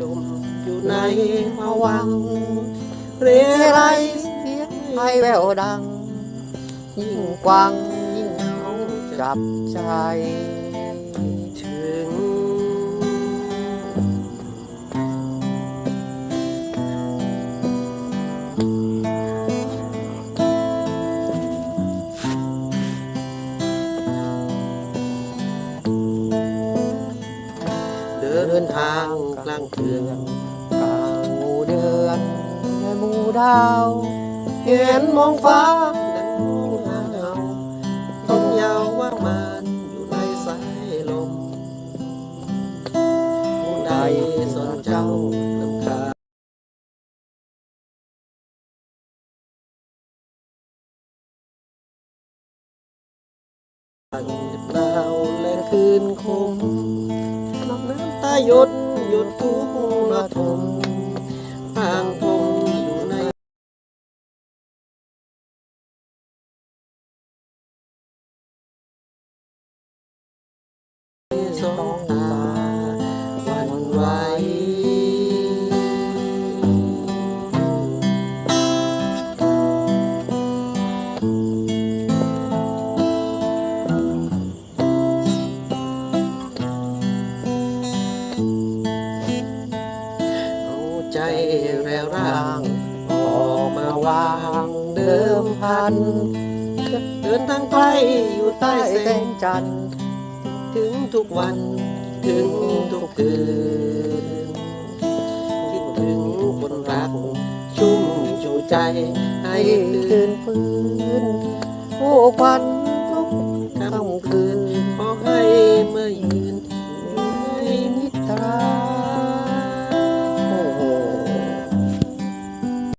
จมอยู่ในภวังเรไรเสียงไพแววดัง ยิ่งกว้างยิ่งเอาจับใจ ดินทางกลางเคือนกลางหมู่เดือนและหมู่ดาว เห็นมองฟ้าดังมองหาเงาลมยาวว่างมานอยู่ในสายลมผู้ใดสนเจ้าลำคาญเปล่าและคืนคม ยดหยดทุกระทมพรางพงอยู่ในสองตาหวันไหวเอา แรงร่างออกมาวางเดิมพัน เดินทางไกลอยู่ใต้แสงจันทร์ ถึงทุกวันถึงทุกคืน คิดถึงคนรัก ชุ่มชูใจให้คืนพื้นโอ้ควันทุกค่ำคืน ขอให้เมื่อยืนอยู่ในนิทรา